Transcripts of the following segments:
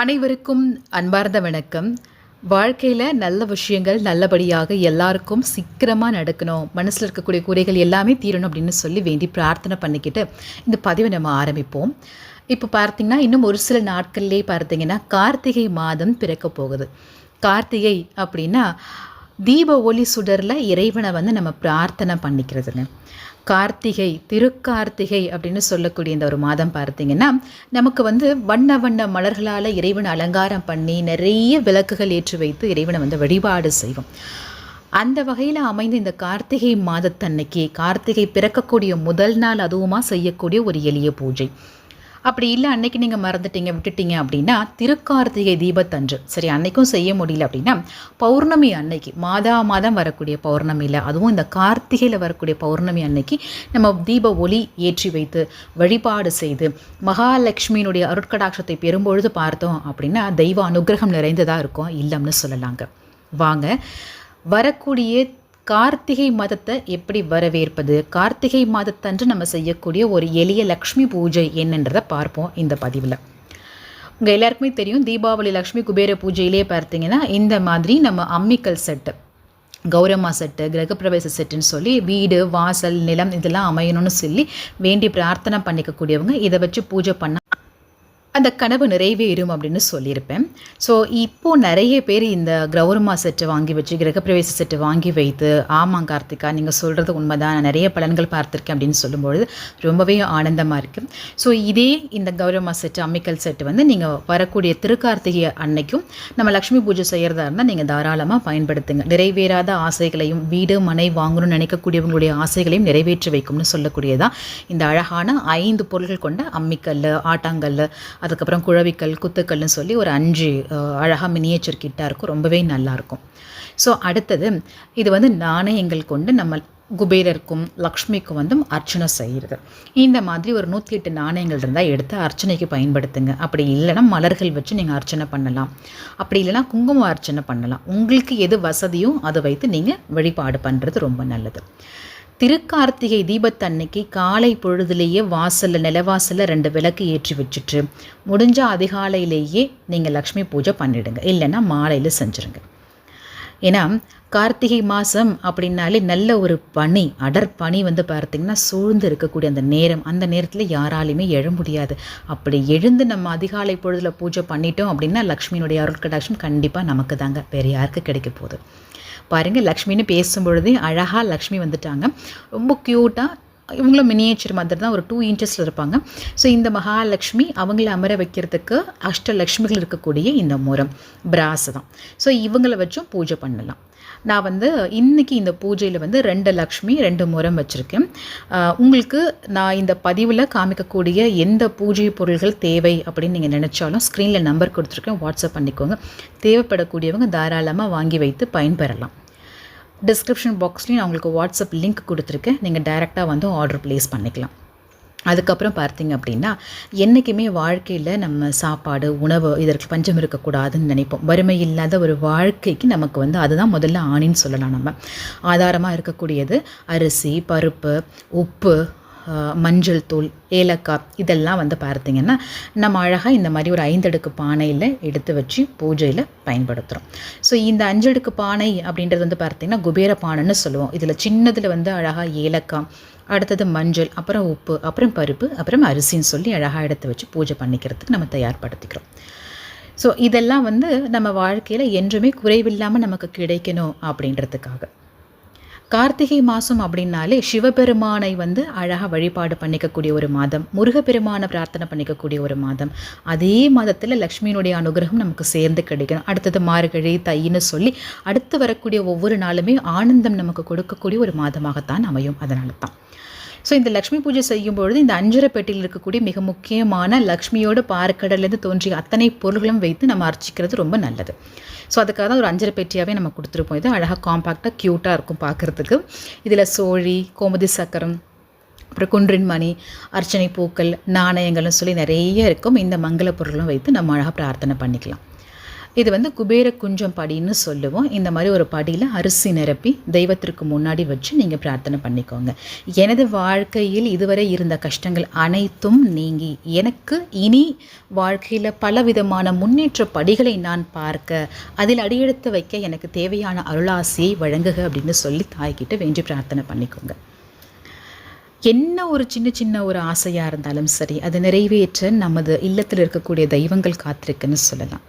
அனைவருக்கும் அன்பார்ந்த வணக்கம். வாழ்க்கையில் நல்ல விஷயங்கள் நல்லபடியாக எல்லாருக்கும் சீக்கிரமாக நடக்கணும். மனசில் இருக்கக்கூடிய குறைகள் எல்லாமே தீரணும் அப்படின்னு சொல்லி வேண்டி பிரார்த்தனை பண்ணிக்கிட்டு இந்த பதிவை நம்ம ஆரம்பிப்போம். இப்போ பார்த்தீங்கன்னா இன்னும் ஒரு சில நாட்கள்லேயே பார்த்தீங்கன்னா கார்த்திகை மாதம் பிறக்க போகுது. கார்த்திகை அப்படின்னா தீப ஒளி சுடரில் இறைவனை வந்து நம்ம பிரார்த்தனை பண்ணிக்கிறதுங்க. கார்த்திகை திருக்கார்த்திகை அப்படின்னு சொல்லக்கூடிய இந்த ஒரு மாதம் பார்த்தீங்கன்னா நமக்கு வந்து வண்ண வண்ண மலர்களால் இறைவனை அலங்காரம் பண்ணி நிறைய விளக்குகள் ஏற்றி வைத்து இறைவனை வந்து வழிபாடு செய்வோம். அந்த வகையில் அமைந்த இந்த கார்த்திகை மாதத்தன்னைக்கு கார்த்திகை பிறக்கக்கூடிய முதல் நாள் அதுவுமா செய்யக்கூடிய ஒரு எளிய பூஜை. அப்படி இல்லை அன்னைக்கு நீங்கள் மறந்துட்டீங்க விட்டுட்டீங்க அப்படின்னா திருக்கார்த்திகை தீபத்தன்று. சரி அன்னைக்கும் செய்ய முடியல அப்படின்னா பௌர்ணமி அன்னைக்கு மாதா மாதம் வரக்கூடிய பௌர்ணமியில் அதுவும் இந்த கார்த்திகையில் வரக்கூடிய பௌர்ணமி அன்னைக்கு நம்ம தீப ஒளி ஏற்றி வைத்து வழிபாடு செய்து மகாலட்சுமியினுடைய அருட்கடாட்சத்தை பெறும்பொழுது பார்த்தோம் அப்படின்னா தெய்வ அனுகிரகம் நிறைந்ததாக இருக்கும் இல்லைன்னு சொல்லலாங்க. வாங்க வரக்கூடிய கார்த்திகை மதத்தை எப்படி வரவேற்பது? கார்த்திகை மாதத்தன்று நம்ம செய்யக்கூடிய ஒரு எளிய லக்ஷ்மி பூஜை என்னன்றதை பார்ப்போம் இந்த பதிவில். உங்கள் எல்லாருக்குமே தெரியும் தீபாவளி லக்ஷ்மி குபேர பூஜையிலே பார்த்தீங்கன்னா இந்த மாதிரி நம்ம அம்மிக்கல் செட்டு கௌரம்மா செட்டு கிரகப்பிரவேச செட்டுன்னு சொல்லி வீடு வாசல் நிலம் இதெல்லாம் அமையணும்னு சொல்லி வேண்டி பிரார்த்தனை பண்ணிக்கக்கூடியவங்க இதை வச்சு பூஜை பண்ண அந்த கனவு நிறைவேறும் அப்படின்னு சொல்லியிருப்பேன். ஸோ இப்போது நிறைய பேர் இந்த கிரௌரமா செட்டு வாங்கி வச்சு கிரகப்பிரவேச செட்டு வாங்கி வைத்து ஆமாம் கார்த்திகா நீங்கள் சொல்கிறது உண்மைதான். நான் நிறைய பலன்கள் பார்த்துருக்கேன் அப்படின்னு சொல்லும்பொழுது ரொம்பவே ஆனந்தமாக இருக்குது ஸோ இதே இந்த கௌரமா செட்டு அம்மிக்கல் செட்டு வந்து நீங்கள் வரக்கூடிய திருக்கார்த்திகை அன்னைக்கும் நம்ம லக்ஷ்மி பூஜை செய்கிறதா இருந்தால் நீங்கள் தாராளமாக பயன்படுத்துங்க. நிறைவேறாத ஆசைகளையும் வீடு மனை வாங்கணும்னு நினைக்கக்கூடியவங்களுடைய ஆசைகளையும் நிறைவேற்றி வைக்கும்னு சொல்லக்கூடியதான் இந்த அழகான ஐந்து பொருள்கள் கொண்ட அம்மிக்கல் ஆட்டாங்கல் அதுக்கப்புறம் குழவிக்கல் குத்துக்கல்னு சொல்லி ஒரு அஞ்சு அழகாக மினியேச்சர் கிட்டாக இருக்கும். ரொம்பவே நல்லாயிருக்கும் ஸோ அடுத்தது இது வந்து நாணயங்கள் கொண்டு நம்ம குபேரருக்கும் லக்ஷ்மிக்கும் வந்து அர்ச்சனை செய்கிறது இந்த மாதிரி ஒரு நூற்றி எட்டு நாணயங்கள் இருந்தால் எடுத்து அர்ச்சனைக்கு பயன்படுத்துங்க. அப்படி இல்லைன்னா மலர்கள் வச்சு நீங்கள் அர்ச்சனை பண்ணலாம். அப்படி இல்லைன்னா குங்குமம் அர்ச்சனை பண்ணலாம். உங்களுக்கு எது வசதியும் அதை வைத்து நீங்கள் வழிபாடு பண்ணுறது ரொம்ப நல்லது. திருக்கார்த்திகை தீபத்தன்னைக்கு காலை பொழுதுலேயே வாசலில் நிலவாசலில் ரெண்டு விளக்கு ஏற்றி வச்சுட்டு முடிஞ்ச அதிகாலையிலேயே நீங்கள் லக்ஷ்மி பூஜை பண்ணிவிடுங்க இல்லைன்னா மாலையில் செஞ்சுருங்க. ஏன்னா கார்த்திகை மாதம் அப்படின்னாலே நல்ல ஒரு பனி அடர் பனி வந்து பார்த்திங்கன்னா சூழ்ந்து இருக்கக்கூடிய அந்த நேரம். அந்த நேரத்தில் யாராலையுமே எழ முடியாது. அப்படி எழுந்து நம்ம அதிகாலை பொழுதில் பூஜை பண்ணிட்டோம் அப்படின்னா லக்ஷ்மியினுடைய அருள் கடாட்சம் கண்டிப்பாக நமக்கு தாங்க வேறு யாருக்கு கிடைக்க போகுது. பாருங்கள் லக்ஷ்மின்னு பேசும்பொழுதே அழகாக லக்ஷ்மி வந்துட்டாங்க. ரொம்ப க்யூட்டாக இவங்களும் மினியேச்சர் மாதிரி தான் ஒரு டூ இன்ச்சஸில் இருப்பாங்க. ஸோ இந்த மகாலட்சுமி அவங்கள அமர வைக்கிறதுக்கு அஷ்டலக்ஷ்மிகள் இருக்கக்கூடிய இந்த முறம் பிராஸ் தான். ஸோ இவங்களை வச்சும் பூஜை பண்ணலாம். நான் வந்து இன்றைக்கி இந்த பூஜையில் வந்து ரெண்டு லக்ஷ்மி ரெண்டு முறம் வச்சுருக்கேன். உங்களுக்கு நான் இந்த பதிவில் காமிக்கக்கூடிய எந்த பூஜை பொருள்கள் தேவை அப்படின்னு நீங்கள் நினச்சாலும் ஸ்க்ரீனில் நம்பர் கொடுத்துருக்கேன். வாட்ஸ்அப் பண்ணிக்கோங்க. தேவைப்படக்கூடியவங்க தாராளமாக வாங்கி வைத்து பயன்பெறலாம். டிஸ்கிரிப்ஷன் பாக்ஸ்லேயும் நான் உங்களுக்கு வாட்ஸ்அப் லிங்க் கொடுத்துருக்கேன். நீங்கள் டைரெக்டாக வந்து ஆர்டர் ப்ளேஸ் பண்ணிக்கலாம். அதுக்கப்புறம் பார்த்தீங்க அப்படின்னா என்றைக்குமே வாழ்க்கையில் நம்ம சாப்பாடு உணவு இதற்கு பஞ்சம் இருக்கக்கூடாதுன்னு நினைப்போம். வறுமை இல்லாத ஒரு வாழ்க்கைக்கு நமக்கு வந்து அதுதான் முதல்ல ஆணின்னு சொல்லலாம் நம்ம. ஆதாரமாக இருக்கக்கூடியது அரிசி பருப்பு உப்பு மஞ்சள் தூள் ஏலக்காய் இதெல்லாம் வந்து பார்த்திங்கன்னா நம்ம அழகாக இந்த மாதிரி ஒரு ஐந்தடுக்கு பானையில் எடுத்து வச்சு பூஜையில் பயன்படுத்துகிறோம் ஸோ இந்த அஞ்சடுக்கு பானை அப்படின்றது வந்து பார்த்திங்கன்னா குபேர பானைன்னு சொல்லுவோம். இதில் சின்னதில் வந்து அழகாக ஏலக்காய் அடுத்தது மஞ்சள் அப்புறம் உப்பு அப்புறம் பருப்பு அப்புறம் அரிசின்னு சொல்லி அழகாக எடுத்து வச்சு பூஜை பண்ணிக்கிறதுக்கு நம்ம தயார்படுத்திக்கிறோம். ஸோ இதெல்லாம் வந்து நம்ம வாழ்க்கையில் என்றுமே குறைவில்லாமல் நமக்கு கிடைக்கணும் அப்படின்றதுக்காக. கார்த்திகை மாதம் அப்படின்னாலே சிவபெருமானை வந்து அழகாக வழிபாடு பண்ணிக்கக்கூடிய ஒரு மாதம் முருகப்பெருமானை பிரார்த்தனை பண்ணிக்கக்கூடிய ஒரு மாதம். அதே மாதத்தில் லக்ஷ்மியினுடைய அனுகிரகம் நமக்கு சேர்ந்து கிடைக்கணும். அடுத்தது மார்கழி தைன்னு சொல்லி அடுத்து வரக்கூடிய ஒவ்வொரு நாளுமே ஆனந்தம் நமக்கு கொடுக்கக்கூடிய ஒரு மாதமாகத்தான் அமையும். அதனால தான் ஸோ இந்த லக்ஷ்மி பூஜை செய்யும்பொழுது இந்த அஞ்சரை பெட்டியில் இருக்கக்கூடிய மிக முக்கியமான லக்ஷ்மியோட பார்க்கடலேருந்து தோன்றிய அத்தனை பொருள்களும் வைத்து நம்ம அர்ச்சிக்கிறது ரொம்ப நல்லது. ஸோ அதுக்காக தான் ஒரு அஞ்சரை பெட்டியாகவே நம்ம கொடுத்துருப்போம். இது அழகாக காம்பாக்டாக க்யூட்டாக இருக்கும் பார்க்குறதுக்கு. இதில் சோழி கோமதி சக்கரம் அப்புறம் குன்றின் மணி அர்ச்சனை பூக்கள் நாணயங்கள்னு சொல்லி நிறைய இருக்கும். இந்த மங்கள பொருளும் வைத்து நம்ம அழகாக பிரார்த்தனை பண்ணிக்கலாம். இது வந்து குபேர குஞ்சம் படின்னு சொல்லுவோம். இந்த மாதிரி ஒரு படியில் அரிசி நிரப்பி தெய்வத்திற்கு முன்னாடி வச்சு நீங்கள் பிரார்த்தனை பண்ணிக்கோங்க. எனது வாழ்க்கையில் இதுவரை இருந்த கஷ்டங்கள் அனைத்தும் நீங்கி எனக்கு இனி வாழ்க்கையில் பலவிதமான முன்னேற்ற படிகளை நான் பார்க்க அதில் அடியெடுத்து வைக்க எனக்கு தேவையான அருளாசியை வழங்குக அப்படின்னு சொல்லி தாய்கிட்ட வேண்டி பிரார்த்தனை பண்ணிக்கோங்க. என்ன ஒரு சின்ன சின்ன ஒரு ஆசையாக இருந்தாலும் சரி அதை நிறைவேற்ற நமது இல்லத்தில் இருக்கக்கூடிய தெய்வங்கள் காத்திருக்குன்னு சொல்லலாம்.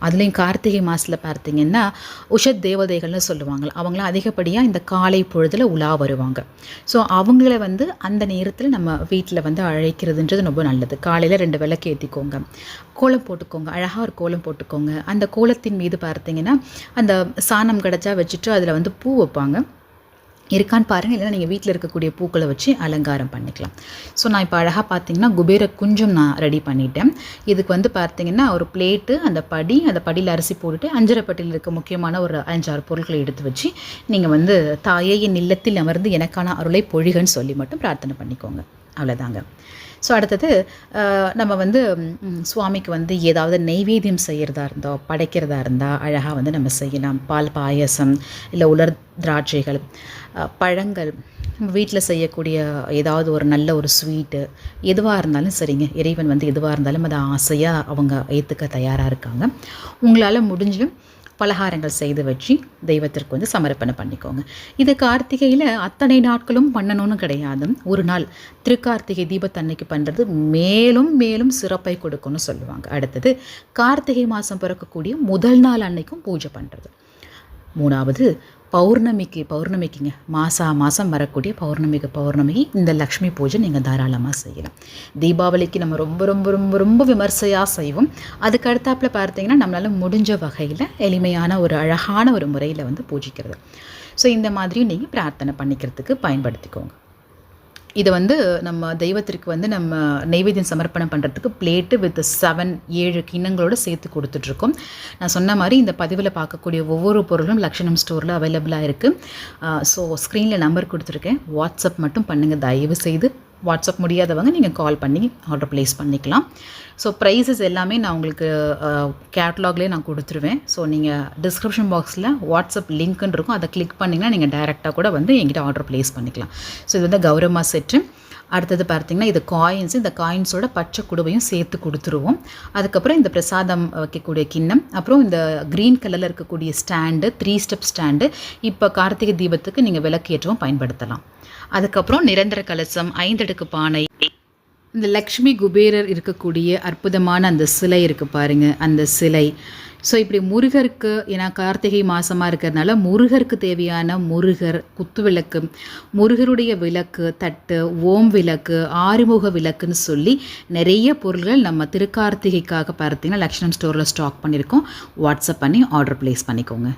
அதுலேயும் கார்த்திகை மாதத்தில் பார்த்தீங்கன்னா உஷத் தேவதைகள்னு சொல்லுவாங்க. அவங்களாம் அதிகப்படியாக இந்த காலை பொழுதில் உலா வருவாங்க. ஸோ அவங்கள வந்து அந்த நேரத்தில் நம்ம வீட்டில் வந்து அழைக்கிறதுன்றது ரொம்ப நல்லது. காலையில் ரெண்டு விளக்கு ஏற்றிக்கோங்க கோலம் போட்டுக்கோங்க. அழகாக ஒரு கோலம் போட்டுக்கோங்க. அந்த கோலத்தின் மீது பார்த்தீங்கன்னா அந்த சாணம் கிடச்சா வச்சுட்டு அதில் வந்து பூ வைப்பாங்க. இருக்கான்னு பாருங்கள் இல்லைன்னா நீங்கள் வீட்டில் இருக்கக்கூடிய பூக்களை வச்சு அலங்காரம் பண்ணிக்கலாம். ஸோ நான் இப்போ அழகாக பார்த்தீங்கன்னா குபேர குஞ்சம் நான் ரெடி பண்ணிட்டேன். இதுக்கு வந்து பார்த்தீங்கன்னா ஒரு பிளேட்டு அந்த படி அந்த படியில் அரிசி போட்டுட்டு அஞ்சரைப்பட்டியில் இருக்க முக்கியமான ஒரு அஞ்சாறு பொருட்களை எடுத்து வச்சு நீங்கள் வந்து தாயே என் இல்லத்தில் அமர்ந்து எனக்கான அருளை பொழிகன்னு சொல்லி மட்டும் பிரார்த்தனை பண்ணிக்கோங்க. அவ்வளோதாங்க ஸோ அடுத்தது நம்ம வந்து சுவாமிக்கு வந்து ஏதாவது நெய்வேத்தியம் செய்கிறதா இருந்தோ படைக்கிறதா இருந்தால் அழகாக வந்து நம்ம செய்யலாம். பால் பாயசம் இல்லை உலர் திராட்சைகள் பழங்கள் வீட்டில் செய்யக்கூடிய ஏதாவது ஒரு நல்ல ஒரு ஸ்வீட்டு எதுவாக இருந்தாலும் சரிங்க. இறைவன் வந்து எதுவாக இருந்தாலும் அதை ஆசையாக அவங்க ஏற்றுக்க தயாராக இருக்காங்க. உங்களால் முடிஞ்சும் பலகாரங்கள் செய்து வச்சு தெய்வத்திற்கு வந்து சமர்ப்பணம் பண்ணிக்கோங்க. இது கார்த்திகையில் அத்தனை நாட்களும் பண்ணணும்னு கிடையாது. ஒரு நாள் திருக்கார்த்திகை தீபத்தன்னைக்கு பண்ணுறது மேலும் மேலும் சிறப்பை கொடுக்கும்னு சொல்லுவாங்க. அடுத்தது கார்த்திகை மாதம் பிறக்கக்கூடிய முதல் நாள் அன்னைக்கும் பூஜை பண்ணுறது மூணாவது பௌர்ணமிக்கு பௌர்ணமிக்குங்க. மாதம் மாதம் வரக்கூடிய பௌர்ணமிக்கு பௌர்ணமிக்கு இந்த லக்ஷ்மி பூஜை நீங்கள் தாராளமாக செய்யலாம். தீபாவளிக்கு நம்ம ரொம்ப ரொம்ப ரொம்ப ரொம்ப விமர்சையாக செய்வோம். அதுக்கு அடுத்தாப்பில் பார்த்தீங்கன்னா நம்மளால் முடிஞ்ச வகையில் எளிமையான ஒரு அழகான ஒரு முறையில் வந்து பூஜிக்கிறது. ஸோ இந்த மாதிரியும் நீங்கள் பிரார்த்தனை பண்ணிக்கிறதுக்கு பயன்படுத்திக்கோங்க. இதை வந்து நம்ம தெய்வத்திற்கு வந்து நம்ம நைவேத்தியம் சமர்ப்பணம் பண்ணுறதுக்கு பிளேட்டு வித் செவன் ஏழு கிண்ணங்களோடு சேர்த்து கொடுத்துட்ருக்கோம். நான் சொன்ன மாதிரி இந்த பதிவில் பார்க்கக்கூடிய ஒவ்வொரு பொருளும் லக்ஷணம் ஸ்டோரில் அவைலபிளாக இருக்குது ஸோ ஸ்க்ரீனில் நம்பர் கொடுத்துருக்கேன். வாட்ஸ்அப் மட்டும் பண்ணுங்கள் தயவு செய்து வாட்ஸ்அப் முடியாதவங்க நீங்கள் கால் பண்ணி ஆர்டர் ப்ளேஸ் பண்ணிக்கலாம். ஸோ ப்ரைஸஸ் எல்லாமே நான் உங்களுக்கு கேட்லாக்லேயே நான் கொடுத்துருவேன். ஸோ நீங்கள் டிஸ்கிரிப்ஷன் பாக்ஸில் வாட்ஸ்அப் லிங்க்குன்னு இருக்கும். அதை கிளிக் பண்ணிங்கன்னா நீங்கள் டைரெக்டாக கூட வந்து எங்கிட்ட ஆர்டர் ப்ளேஸ் பண்ணிக்கலாம். ஸோ இது வந்து கௌரவமா செட்டு அடுத்தது பார்த்திங்கன்னா இது காயின்ஸ் இந்த காயின்ஸோட பச்சை குடுவையும் சேர்த்து கொடுத்துருவோம். அதுக்கப்புறம் இந்த பிரசாதம் வைக்கக்கூடிய கிண்ணம். அப்புறம் இந்த க்ரீன் கலரில் இருக்கக்கூடிய ஸ்டாண்டு த்ரீ ஸ்டெப் ஸ்டாண்டு இப்போ கார்த்திகை தீபத்துக்கு நீங்கள் விளக்கேற்றவும் பயன்படுத்தலாம். அதுக்கப்புறம் நிரந்தர கலசம் ஐந்தடுக்கு பானை. இந்த லக்ஷ்மி குபேரர் இருக்கக்கூடிய அற்புதமான அந்த சிலை இருக்குது பாருங்கள் அந்த சிலை. ஸோ இப்படி முருகருக்கு ஏன்னா கார்த்திகை மாதமாக இருக்கிறதுனால முருகருக்கு தேவையான முருகர் குத்து விளக்கு முருகருடைய விளக்கு தட்டு ஓம் விளக்கு ஆறுமுக விளக்குன்னு சொல்லி நிறைய பொருள்கள் நம்ம திருக்கார்த்திகைக்காக பார்த்தீங்கன்னா லக்ஷ்மண் ஸ்டோரில் ஸ்டாக் பண்ணியிருக்கோம். வாட்ஸ்அப் பண்ணி ஆர்டர் ப்ளேஸ் பண்ணிக்கோங்க.